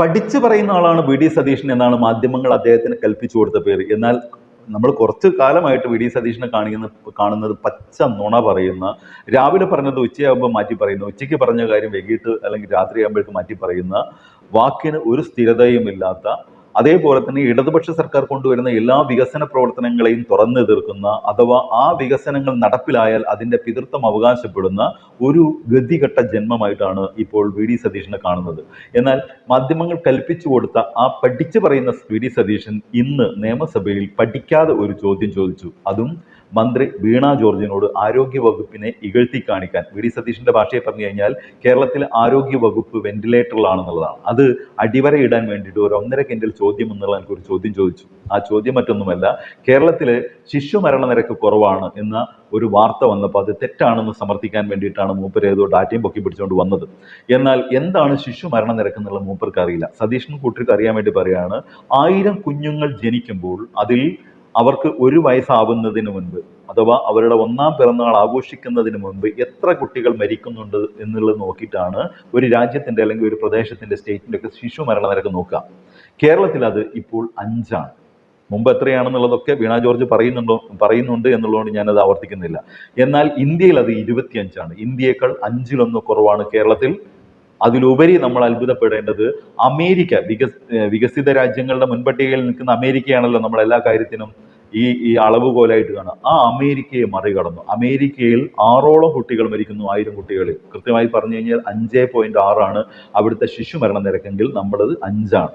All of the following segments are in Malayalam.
പഠിച്ചു പറയുന്ന ആളാണ് വി ഡി സതീശൻ എന്നാണ് മാധ്യമങ്ങൾ അദ്ദേഹത്തിന് കൽപ്പിച്ചു കൊടുത്ത പേര്. എന്നാൽ നമ്മൾ കുറച്ച് കാലമായിട്ട് വി ഡി സതീഷിനെ കാണിക്കുന്ന കാണുന്നത് പച്ച നുണ പറയുന്ന രാവിലെ പറഞ്ഞത് ഉച്ചയാകുമ്പോൾ മാറ്റി പറയുന്ന ഉച്ചയ്ക്ക് പറഞ്ഞ കാര്യം വൈകിട്ട് അല്ലെങ്കിൽ രാത്രിയാകുമ്പോഴേക്ക് മാറ്റി പറയുന്ന വാക്കിന് ഒരു സ്ഥിരതയും ഇല്ലാത്ത അതേപോലെ തന്നെ ഇടതുപക്ഷ സർക്കാർ കൊണ്ടുവരുന്ന എല്ലാ വികസന പ്രവർത്തനങ്ങളെയും തുറന്നു തീർക്കുന്ന അഥവാ ആ വികസനങ്ങൾ നടപ്പിലായാൽ അതിന്റെ പിതൃത്വം അവകാശപ്പെടുന്ന ഒരു ഗതികെട്ട ജന്മമായിട്ടാണ് ഇപ്പോൾ വി ഡി സതീഷിനെ കാണുന്നത്. എന്നാൽ മാധ്യമങ്ങൾ കൽപ്പിച്ചു കൊടുത്ത ആ പഠിച്ചു പറയുന്ന വി ഡി സതീശൻ ഇന്ന് നിയമസഭയിൽ പഠിക്കാതെ ഒരു ചോദ്യം ചോദിച്ചു. അതും മന്ത്രി വീണ ജോർജിനോട് ആരോഗ്യ വകുപ്പിനെ ഇകഴ്ത്തി കാണിക്കാൻ. വി ഡി സതീഷിന്റെ ഭാഷയെ പറഞ്ഞു കഴിഞ്ഞാൽ കേരളത്തിലെ ആരോഗ്യ വകുപ്പ് വെന്റിലേറ്ററിലാണെന്നുള്ളതാണ്. അത് അടിവരയിടാൻ വേണ്ടിയിട്ട് ഒരു ഒന്നര കിൻഡൽ ചോദ്യം എന്നുള്ള എനിക്ക് ഒരു ചോദ്യം ചോദിച്ചു. ആ ചോദ്യം മറ്റൊന്നുമല്ല കേരളത്തിലെ ശിശു മരണ നിരക്ക് കുറവാണ് എന്ന ഒരു വാർത്ത വന്നപ്പോൾ അത് തെറ്റാണെന്ന് സമർത്ഥിക്കാൻ വേണ്ടിയിട്ടാണ് മൂപ്പർ ഏതോ ഡാറ്റയും പൊക്കി പിടിച്ചുകൊണ്ട് വന്നത്. എന്നാൽ എന്താണ് ശിശു മരണ നിരക്ക് എന്നുള്ള മൂപ്പർക്ക് അറിയില്ല. സതീഷിനും കൂട്ടർക്ക് അറിയാൻ വേണ്ടി പറയാണ് ആയിരം കുഞ്ഞുങ്ങൾ ജനിക്കുമ്പോൾ അതിൽ അവർക്ക് ഒരു വയസ്സാവുന്നതിന് മുൻപ് അഥവാ അവരുടെ ഒന്നാം പിറന്നാൾ ആഘോഷിക്കുന്നതിന് മുൻപ് എത്ര കുട്ടികൾ മരിക്കുന്നുണ്ട് എന്നുള്ളത് നോക്കിയിട്ടാണ് ഒരു രാജ്യത്തിന്റെ അല്ലെങ്കിൽ ഒരു പ്രദേശത്തിന്റെ സ്റ്റേറ്റിന്റെ ഒക്കെ ശിശു മരണനിരക്ക് നോക്കുക. കേരളത്തിൽ അത് ഇപ്പോൾ അഞ്ചാണ്. മുമ്പ് എത്രയാണെന്നുള്ളതൊക്കെ വീണ ജോർജ് പറയുന്നുണ്ടോ പറയുന്നുണ്ട് എന്നുള്ളതുകൊണ്ട് ഞാനത് ആവർത്തിക്കുന്നില്ല. എന്നാൽ ഇന്ത്യയിൽ അത് ഇരുപത്തിയഞ്ചാണ്. ഇന്ത്യയേക്കാൾ അഞ്ചിലൊന്ന് കുറവാണ് കേരളത്തിൽ. അതിലുപരി നമ്മൾ അത്ഭുതപ്പെടേണ്ടത് അമേരിക്ക വികസ് വികസിത രാജ്യങ്ങളുടെ മുൻപട്ടികയിൽ നിൽക്കുന്ന അമേരിക്കയാണല്ലോ നമ്മൾ എല്ലാ കാര്യത്തിനും ഈ ഈ അളവുകോലായിട്ട് കാണുക. ആ അമേരിക്കയെ മറികടന്നു. അമേരിക്കയിൽ ആറോളം കുട്ടികൾ മരിക്കുന്നു ആയിരം കുട്ടികൾ കൃത്യമായി പറഞ്ഞു കഴിഞ്ഞാൽ അഞ്ചേ പോയിന്റ് ആറാണ് അവിടുത്തെ ശിശു മരണ നിരക്കെങ്കിൽ നമ്മളത് അഞ്ചാണ്.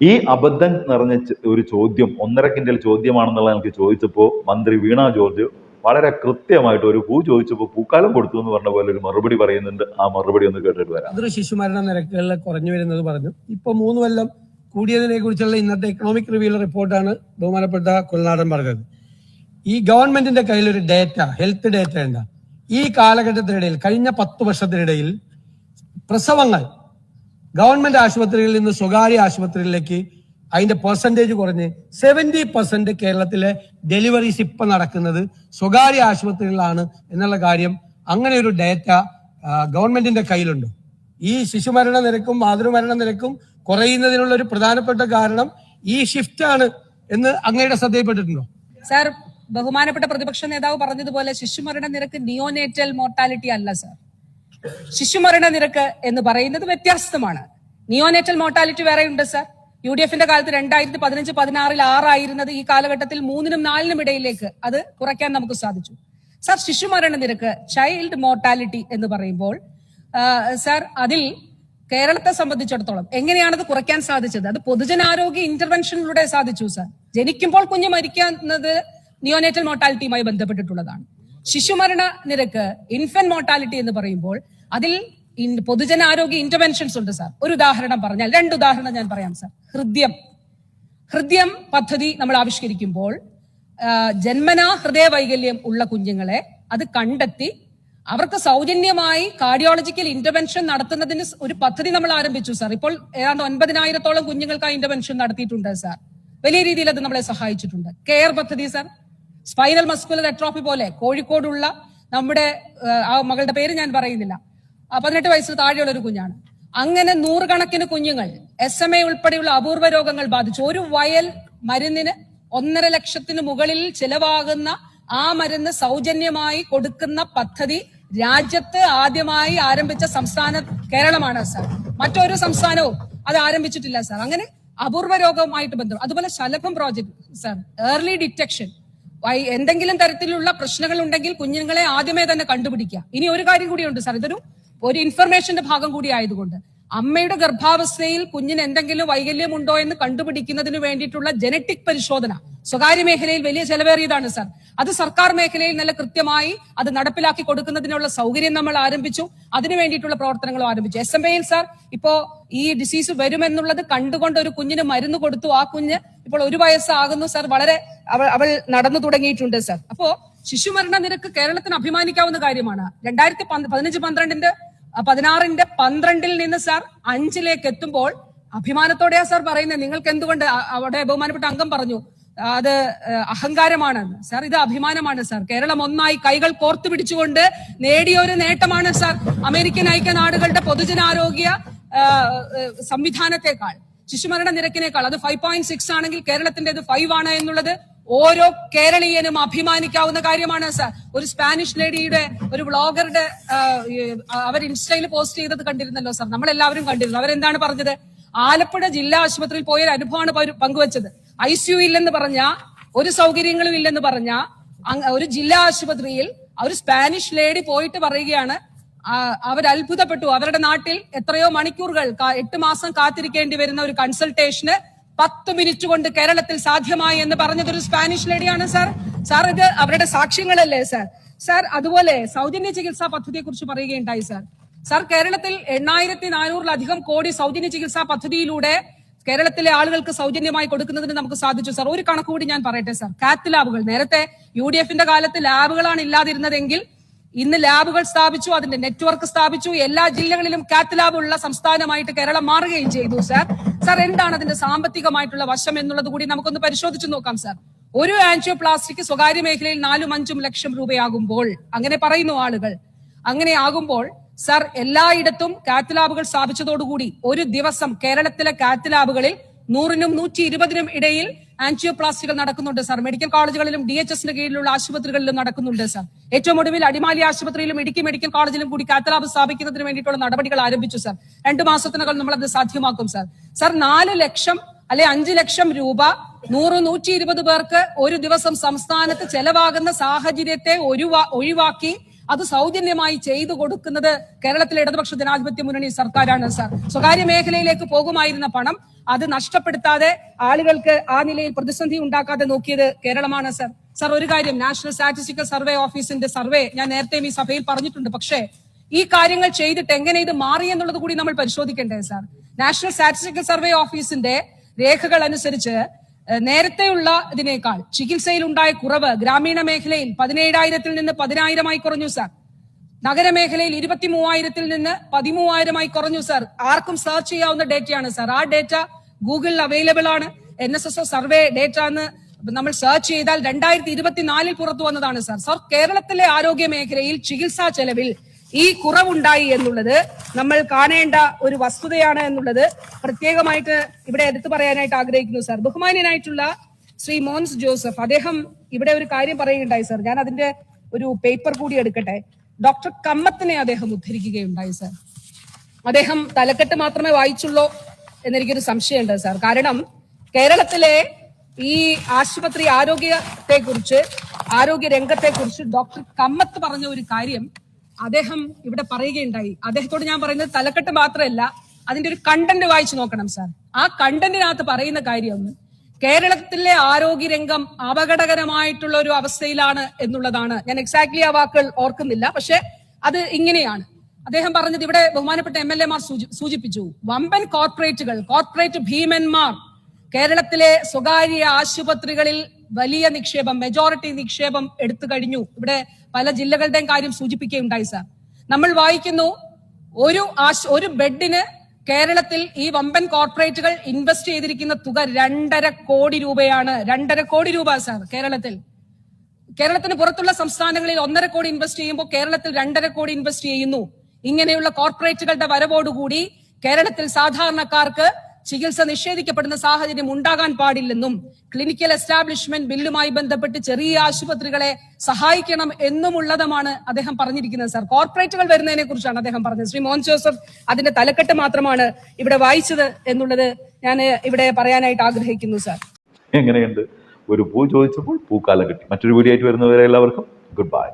ഈ അബദ്ധം നിറഞ്ഞ ഒരു ചോദ്യം ഒന്നര കിൻഡൽ ചോദ്യമാണെന്നുള്ള എനിക്ക് ചോദിച്ചപ്പോൾ മന്ത്രി വീണ ജോർജ് വളരെ കൃത്യമായിട്ട് ഒരു പൂ ചോദിച്ചപ്പോൾ പൂക്കാലം കൊടുത്തു എന്ന് പറഞ്ഞ പോലെ ഒരു മറുപടി പറയുന്നുണ്ട്. ആ മറുപടി ഒന്ന് കേട്ടിട്ട് വരാം. ശിശുമരണ നിരക്കുകളിൽ കുറഞ്ഞു വരുന്നത് പറഞ്ഞു. ഇപ്പൊ മൂന്ന് കൊല്ലം കൂടിയതിനെ കുറിച്ചുള്ള ഇന്നത്തെ എക്കണോമിക് റിവ്യൂലെ റിപ്പോർട്ടാണ് ബഹുമാനപ്പെട്ട കൊൽനാടൻ പറഞ്ഞത്. ഈ ഗവൺമെന്റിന്റെ കയ്യിൽ ഒരു ഡേറ്റ ഹെൽത്ത് ഡേറ്റ ഉണ്ട് ഈ കാലഘട്ടത്തിനിടയിൽ കഴിഞ്ഞ പത്ത് വർഷത്തിനിടയിൽ പ്രസവങ്ങൾ ഗവൺമെന്റ് ആശുപത്രികളിൽ നിന്ന് സ്വകാര്യ ആശുപത്രികളിലേക്ക് അതിന്റെ പെർസെന്റേജ് കുറഞ്ഞ് സെവന്റി പെർസെന്റ് കേരളത്തിലെ ഡെലിവറീസ് ഇപ്പൊ നടക്കുന്നത് സ്വകാര്യ ആശുപത്രികളിലാണ് എന്നുള്ള കാര്യം അങ്ങനെ ഒരു ഡേറ്റ ഗവൺമെന്റിന്റെ കയ്യിലുണ്ട്. ഈ ശിശുമരണ നിരക്കും മാതൃമരണ നിരക്കും കുറയുന്നതിനുള്ള ഒരു പ്രധാനപ്പെട്ട കാരണം ഈ ഷിഫ്റ്റ് ആണ് എന്ന് അങ്ങയുടെ ശ്രദ്ധയിൽപ്പെട്ടിട്ടുണ്ടോ? സാർ ബഹുമാനപ്പെട്ട പ്രതിപക്ഷ നേതാവ് പറഞ്ഞതുപോലെ ശിശുമരണ നിരക്ക് നിയോനേറ്റൽ മോർട്ടാലിറ്റി അല്ല സാർ ശിശുമരണ നിരക്ക് എന്ന് പറയുന്നത് വ്യത്യസ്തമാണ് നിയോനേറ്റൽ മോർട്ടാലിറ്റി വേറെ ഉണ്ട് സാർ യു ഡി എഫിന്റെ കാലത്ത് രണ്ടായിരത്തി പതിനഞ്ച് പതിനാറിൽ ആറായിരുന്നത് ഈ കാലഘട്ടത്തിൽ മൂന്നിനും നാലിനും ഇടയിലേക്ക് അത് കുറയ്ക്കാൻ നമുക്ക് സാധിച്ചു. സർ ശിശുമരണ നിരക്ക് ചൈൽഡ് മോർട്ടാലിറ്റി എന്ന് പറയുമ്പോൾ സർ അതിൽ കേരളത്തെ സംബന്ധിച്ചിടത്തോളം എങ്ങനെയാണത് കുറയ്ക്കാൻ സാധിച്ചത്? അത് പൊതുജനാരോഗ്യ ഇന്റർവെൻഷനിലൂടെ സാധിച്ചു സർ. ജനിക്കുമ്പോൾ കുഞ്ഞ് മരിക്കുന്നത് നിയോനേറ്റൽ മോർട്ടാലിറ്റിയുമായി ബന്ധപ്പെട്ടിട്ടുള്ളതാണ്. ശിശുമരണ നിരക്ക് ഇൻഫന്റ് മോർട്ടാലിറ്റി എന്ന് പറയുമ്പോൾ അതിൽ പൊതുജനാരോഗ്യ ഇന്റർവെൻഷൻസ് ഉണ്ട് സാർ ഒരു ഉദാഹരണം പറഞ്ഞാൽ രണ്ട് ഉദാഹരണം ഞാൻ പറയാം സാർ ഹൃദ്യം. ഹൃദ്യം പദ്ധതി നമ്മൾ ആവിഷ്കരിക്കുമ്പോൾ ജന്മനാ ഹൃദയ വൈകല്യം ഉള്ള കുഞ്ഞുങ്ങളെ അത് കണ്ടെത്തി അവർക്ക് സൗജന്യമായി കാർഡിയോളജിക്കൽ ഇന്റർവെൻഷൻ നടത്തുന്നതിന് ഒരു പദ്ധതി നമ്മൾ ആരംഭിച്ചു സാർ ഇപ്പോൾ ഏതാണ്ട് ഒൻപതിനായിരത്തോളം കുഞ്ഞുങ്ങൾക്ക് ആ ഇന്റർവെൻഷൻ നടത്തിയിട്ടുണ്ട് സാർ വലിയ രീതിയിൽ അത് നമ്മളെ സഹായിച്ചിട്ടുണ്ട്. കെയർ പദ്ധതി സാർ സ്പൈനൽ മസ്കുലർ അട്രോഫി പോലെ കോഴിക്കോടുള്ള നമ്മുടെ ആ, മകളുടെ പേര് ഞാൻ പറയുന്നില്ല. പതിനെട്ട് വയസ്സിൽ താഴെയുള്ള ഒരു കുഞ്ഞാണ്. അങ്ങനെ നൂറുകണക്കിന് കുഞ്ഞുങ്ങൾ എസ് എം എ ഉൾപ്പെടെയുള്ള അപൂർവ രോഗങ്ങൾ ബാധിച്ചു. ഒരു വയൽ മരുന്നിന് ഒന്നര ലക്ഷത്തിന് മുകളിൽ ചിലവാകുന്ന ആ മരുന്ന് സൗജന്യമായി കൊടുക്കുന്ന പദ്ധതി രാജ്യത്ത് ആദ്യമായി ആരംഭിച്ച സംസ്ഥാന കേരളമാണ് സാർ മറ്റൊരു സംസ്ഥാനവും അത് ആരംഭിച്ചിട്ടില്ല സാർ അങ്ങനെ അപൂർവ രോഗവുമായിട്ട് ബന്ധം. അതുപോലെ Shalabham project sir early detection എന്തെങ്കിലും തരത്തിലുള്ള പ്രശ്നങ്ങൾ ഉണ്ടെങ്കിൽ കുഞ്ഞുങ്ങളെ ആദ്യമേ തന്നെ കണ്ടുപിടിക്കുക. ഇനി ഒരു കാര്യം കൂടിയുണ്ട് സാർ ഇതൊരു ഒരു ഇൻഫർമേഷന്റെ ഭാഗം കൂടി ആയതുകൊണ്ട്. അമ്മയുടെ ഗർഭാവസ്ഥയിൽ കുഞ്ഞിന് എന്തെങ്കിലും വൈകല്യം ഉണ്ടോ എന്ന് കണ്ടുപിടിക്കുന്നതിന് വേണ്ടിയിട്ടുള്ള ജനറ്റിക് പരിശോധന. സ്വകാര്യ മേഖലയിൽ വലിയ ചെലവേറിയതാണ് സർ അത് സർക്കാർ മേഖലയിൽ നല്ല കൃത്യമായി അത് നടപ്പിലാക്കി കൊടുക്കുന്നതിനുള്ള സൗകര്യം നമ്മൾ ആരംഭിച്ചു. അതിനു വേണ്ടിയിട്ടുള്ള പ്രവർത്തനങ്ങളും ആരംഭിച്ചു. എസ് എം സാർ ഇപ്പോ ഈ ഡിസീസ് വരുമെന്നുള്ളത് കണ്ടുകൊണ്ട് ഒരു കുഞ്ഞിന് മരുന്ന് കൊടുത്തു. ആ കുഞ്ഞ് ഇപ്പോൾ ഒരു വയസ്സാകുന്നു സാർ വളരെ അവൾ അവൾ നടന്നു തുടങ്ങിയിട്ടുണ്ട് സാർ അപ്പോ ശിശുമരണ നിരക്ക് കേരളത്തിന് അഭിമാനിക്കാവുന്ന കാര്യമാണ്. രണ്ടായിരത്തി പതിനഞ്ച് പന്ത്രണ്ടിന്റെ പതിനാറിന്റെ പന്ത്രണ്ടിൽ നിന്ന് സാർ അഞ്ചിലേക്ക് എത്തുമ്പോൾ അഭിമാനത്തോടെയാ സാർ പറയുന്നത്. നിങ്ങൾക്ക് എന്തുകൊണ്ട് അവിടെ ബഹുമാനപ്പെട്ട അംഗം പറഞ്ഞു അത് അഹങ്കാരമാണ് സാർ ഇത് അഭിമാനമാണ് സാർ. കേരളം ഒന്നായി കൈകൾ കോർത്തു പിടിച്ചുകൊണ്ട് നേടിയ ഒരു നേട്ടമാണ് സാർ അമേരിക്കൻ ഐക്യനാടുകളുടെ പൊതുജനാരോഗ്യ സംവിധാനത്തെക്കാൾ. ശിശുമരണ നിരക്കിനേക്കാൾ. അത് ഫൈവ് പോയിന്റ് സിക്സ് ആണെങ്കിൽ കേരളത്തിന്റെ ഫൈവ് ആണ് എന്നുള്ളത് ഓരോ കേരളീയനും അഭിമാനിക്കാവുന്ന കാര്യമാണ് സർ ഒരു സ്പാനിഷ് ലേഡിയുടെ ഒരു വ്ളോഗറുടെ അവർ ഇൻസ്റ്റയിൽ പോസ്റ്റ് ചെയ്തത് കണ്ടിരുന്നല്ലോ സർ. നമ്മളെല്ലാവരും കണ്ടിരുന്നു. അവരെന്താണ് പറഞ്ഞത്? ആലപ്പുഴ ജില്ലാ ആശുപത്രിയിൽ പോയ ഒരു അനുഭവമാണ് പങ്കുവച്ചത്. ഐ സിയു ഇല്ലെന്ന് പറഞ്ഞ ഒരു സൗകര്യങ്ങളും ഇല്ലെന്ന് പറഞ്ഞ ഒരു ജില്ലാ ആശുപത്രിയിൽ ഒരു സ്പാനിഷ് ലേഡി പോയിട്ട് പറയുകയാണ് അവർ അത്ഭുതപ്പെട്ടു. അവരുടെ നാട്ടിൽ എത്രയോ മണിക്കൂറുകൾ എട്ട് മാസം കാത്തിരിക്കേണ്ടി വരുന്ന ഒരു കൺസൾട്ടേഷന് പത്ത് മിനിറ്റ് കൊണ്ട് കേരളത്തിൽ സാധ്യമായി എന്ന് പറഞ്ഞതൊരു സ്പാനിഷ് ലേഡിയാണ് സാർ. സാർ ഇത് അവരുടെ സാക്ഷ്യങ്ങളല്ലേ സാർ? സാർ അതുപോലെ സൗജന്യ ചികിത്സാ പദ്ധതിയെ കുറിച്ച് പറയുകയുണ്ടായി സാർ. സാർ കേരളത്തിൽ എണ്ണായിരത്തി നാനൂറിലധികം കോടി സൗജന്യ ചികിത്സാ പദ്ധതിയിലൂടെ കേരളത്തിലെ ആളുകൾക്ക് സൗജന്യമായി കൊടുക്കുന്നതിന് നമുക്ക് സാധിച്ചു സാർ. ഒരു കണക്ക് കൂടി ഞാൻ പറയട്ടെ സാർ. കാത്ത് ലാബുകൾ. നേരത്തെ യു ഡി എഫിന്റെ കാലത്ത് ലാബുകളാണ് ഇല്ലാതിരുന്നതെങ്കിൽ ഇന്ന് ലാബുകൾ സ്ഥാപിച്ചു അതിന്റെ നെറ്റ്വർക്ക് സ്ഥാപിച്ചു എല്ലാ ജില്ലകളിലും കാത്ത് ലാബ് ഉള്ള സംസ്ഥാനമായിട്ട് കേരളം മാറുകയും ചെയ്തു സാർ. സാർ എന്താണ് അതിന്റെ സാമ്പത്തികമായിട്ടുള്ള വശം എന്നുള്ളത് കൂടി നമുക്കൊന്ന് പരിശോധിച്ചു നോക്കാം സാർ. ഒരു ആൻജിയോപ്ലാസ്റ്റിക് സ്വകാര്യ മേഖലയിൽ നാലും അഞ്ചും ലക്ഷം രൂപയാകുമ്പോൾ അങ്ങനെ പറയുന്നു ആളുകൾ അങ്ങനെ ആകുമ്പോൾ സർ എല്ലായിടത്തും കാത്ത് ലാബുകൾ സ്ഥാപിച്ചതോടുകൂടി ഒരു ദിവസം കേരളത്തിലെ കാത്ത് ലാബുകളിൽ നൂറിനും നൂറ്റി ഇരുപതിനും ഇടയിൽ ആൻജിയോപ്ലാസ്റ്റികൾ നടക്കുന്നുണ്ട് സാർ. മെഡിക്കൽ കോളേജുകളിലും ഡി എച്ച് എസിന്റെ കീഴിലുള്ള ആശുപത്രികളിലും നടക്കുന്നുണ്ട് സാർ. ഏറ്റവും ഒടുവിൽ അടിമാലി ആശുപത്രിയിലും ഇടുക്കി മെഡിക്കൽ കോളേജിലും കൂടി കാത്തലാബ് സ്ഥാപിക്കുന്നതിന് വേണ്ടിയിട്ടുള്ള നടപടികൾ ആരംഭിച്ചു സാർ. രണ്ടു മാസത്തിനകം നമ്മൾ അത് സാധ്യമാക്കും സാർ. സാർ നാല് ലക്ഷം അല്ലെ അഞ്ചു ലക്ഷം രൂപ നൂറ് നൂറ്റി ഇരുപത് പേർക്ക് ഒരു ദിവസം സംസ്ഥാനത്ത് ചെലവാകുന്ന സാഹചര്യത്തെ ഒഴിവാ- ഒഴിവാക്കി അത് സൗജന്യമായി ചെയ്തു കൊടുക്കുന്നത് കേരളത്തിലെ ഇടതുപക്ഷ ജനാധിപത്യ മുന്നണി സർക്കാരാണ് സാർ. സ്വകാര്യ മേഖലയിലേക്ക് പോകുമായിരുന്ന പണം അത് നഷ്ടപ്പെടുത്താതെ ആളുകൾക്ക് ആ നിലയിൽ പ്രതിസന്ധി ഉണ്ടാക്കാതെ നോക്കിയത് കേരളമാണ് സർ. സാർ ഒരു കാര്യം നാഷണൽ സ്റ്റാറ്റിസ്റ്റിക്കൽ സർവേ ഓഫീസിന്റെ സർവേ ഞാൻ നേരത്തെയും ഈ സഭയിൽ പറഞ്ഞിട്ടുണ്ട്. പക്ഷേ ഈ കാര്യങ്ങൾ ചെയ്തിട്ട് എങ്ങനെ ഇത് മാറി എന്നുള്ളത് കൂടി നമ്മൾ പരിശോധിക്കേണ്ടത് സാർ. നാഷണൽ സ്റ്റാറ്റിസ്റ്റിക്കൽ സർവേ ഓഫീസിന്റെ രേഖകൾ അനുസരിച്ച് നേരത്തെയുള്ള ഇതിനേക്കാൾ ചികിത്സയിൽ ഉണ്ടായ കുറവ് ഗ്രാമീണ മേഖലയിൽ പതിനേഴായിരത്തിൽ നിന്ന് പതിനായിരമായി കുറഞ്ഞു സാർ. നഗരമേഖലയിൽ ഇരുപത്തി മൂവായിരത്തിൽ നിന്ന് പതിമൂവായിരമായി കുറഞ്ഞു സാർ. ആർക്കും സെർച്ച് ചെയ്യാവുന്ന ഡേറ്റയാണ് സാർ. ആ ഡേറ്റ ഗൂഗിളിൽ അവൈലബിൾ ആണ്. N S S O survey data എന്ന് നമ്മൾ സെർച്ച് ചെയ്താൽ രണ്ടായിരത്തി ഇരുപത്തിനാലിൽ പുറത്തു വന്നതാണ് സാർ. സാർ കേരളത്തിലെ ആരോഗ്യ മേഖലയിൽ ചികിത്സാ ചെലവിൽ ഈ കുറവുണ്ടായി എന്നുള്ളത് നമ്മൾ കാണേണ്ട ഒരു വസ്തുതയാണ് എന്നുള്ളത് പ്രത്യേകമായിട്ട് ഇവിടെ എടുത്തു പറയാനായിട്ട് ആഗ്രഹിക്കുന്നു സാർ ബഹുമാന്യനായിട്ടുള്ള ശ്രീ മോൻസ് ജോസഫ്. അദ്ദേഹം ഇവിടെ ഒരു കാര്യം പറയുകയുണ്ടായി സാർ ഞാൻ അതിന്റെ ഒരു പേപ്പർ കൂടി എടുക്കട്ടെ. ഡോക്ടർ കമ്മത്തിനെ അദ്ദേഹം ഉദ്ധരിക്കുകയുണ്ടായി സാർ അദ്ദേഹം തലക്കെട്ട് മാത്രമേ വായിച്ചുള്ളൂ എന്നെനിക്കൊരു സംശയമുണ്ട് സാർ കാരണം കേരളത്തിലെ ഈ ആശുപത്രി ആരോഗ്യത്തെ കുറിച്ച് ആരോഗ്യ രംഗത്തെ കുറിച്ച് ഡോക്ടർ കമ്മത്ത് പറഞ്ഞ ഒരു കാര്യം അദ്ദേഹം ഇവിടെ പറയുകയുണ്ടായി. അദ്ദേഹത്തോട് ഞാൻ പറയുന്നത് തലക്കെട്ട് മാത്രമല്ല അതിന്റെ ഒരു കണ്ടന്റ് വായിച്ചു നോക്കണം സാർ ആ കണ്ടന്റിനകത്ത് പറയുന്ന കാര്യം കേരളത്തിലെ ആരോഗ്യരംഗം അപകടകരമായിട്ടുള്ള ഒരു അവസ്ഥയിലാണ് എന്നുള്ളതാണ്. ഞാൻ എക്സാക്ട്ലി ആ വാക്കുകൾ ഓർക്കുന്നില്ല പക്ഷെ അത് ഇങ്ങനെയാണ്. അദ്ദേഹം പറഞ്ഞത് ഇവിടെ ബഹുമാനപ്പെട്ട എം എൽ എമാർ സൂചിപ്പിച്ചു വമ്പൻ കോർപ്പറേറ്റുകൾ കോർപ്പറേറ്റ് ഭീമന്മാർ കേരളത്തിലെ സ്വകാര്യ ആശുപത്രികളിൽ വലിയ നിക്ഷേപം മെജോറിറ്റി നിക്ഷേപം എടുത്തു കഴിഞ്ഞു. ഇവിടെ പല ജില്ലകളുടെയും കാര്യം സൂചിപ്പിക്കുകയുണ്ടായി സാർ നമ്മൾ വായിക്കുന്നു ഒരു ആശ് ഒരു ബെഡിന് കേരളത്തിൽ ഈ വമ്പൻ കോർപ്പറേറ്റുകൾ ഇൻവെസ്റ്റ് ചെയ്തിരിക്കുന്ന തുക രണ്ടര കോടി രൂപയാണ്. രണ്ടര കോടി രൂപ സാർ കേരളത്തിൽ. കേരളത്തിന് പുറത്തുള്ള സംസ്ഥാനങ്ങളിൽ ഒന്നര കോടി ഇൻവെസ്റ്റ് ചെയ്യുമ്പോൾ കേരളത്തിൽ രണ്ടര കോടി ഇൻവെസ്റ്റ് ചെയ്യുന്നു. ഇങ്ങനെയുള്ള കോർപ്പറേറ്റുകളുടെ വരവോടുകൂടി കേരളത്തിൽ സാധാരണക്കാർക്ക് ചികിത്സ നിഷേധിക്കപ്പെടുന്ന സാഹചര്യം ഉണ്ടാകാൻ പാടില്ലെന്നും ക്ലിനിക്കൽ എസ്റ്റാബ്ലിഷ്മെന്റ് ബില്ലുമായി ബന്ധപ്പെട്ട് ചെറിയ ആശുപത്രികളെ സഹായിക്കണം എന്നുമുള്ളതുമാണ് അദ്ദേഹം പറഞ്ഞിരിക്കുന്നത് സാർ. കോർപ്പറേറ്റുകൾ വരുന്നതിനെ കുറിച്ചാണ് അദ്ദേഹം പറഞ്ഞത്. ശ്രീ മോഹൻ ജോസഫ് അതിന്റെ തലക്കെട്ട് മാത്രമാണ് ഇവിടെ വായിച്ചത് എന്നുള്ളത് ഞാൻ ഇവിടെ പറയാനായിട്ട് ആഗ്രഹിക്കുന്നു സാർ. എങ്ങനെയുണ്ട്? ഒരു പൂ ചോദിച്ചപ്പോൾ പൂക്കാലം കിട്ടി. മറ്റൊരു വീഡിയോ ആയിട്ട് വരുന്നവരെ എല്ലാവർക്കും ഗുഡ് ബൈ.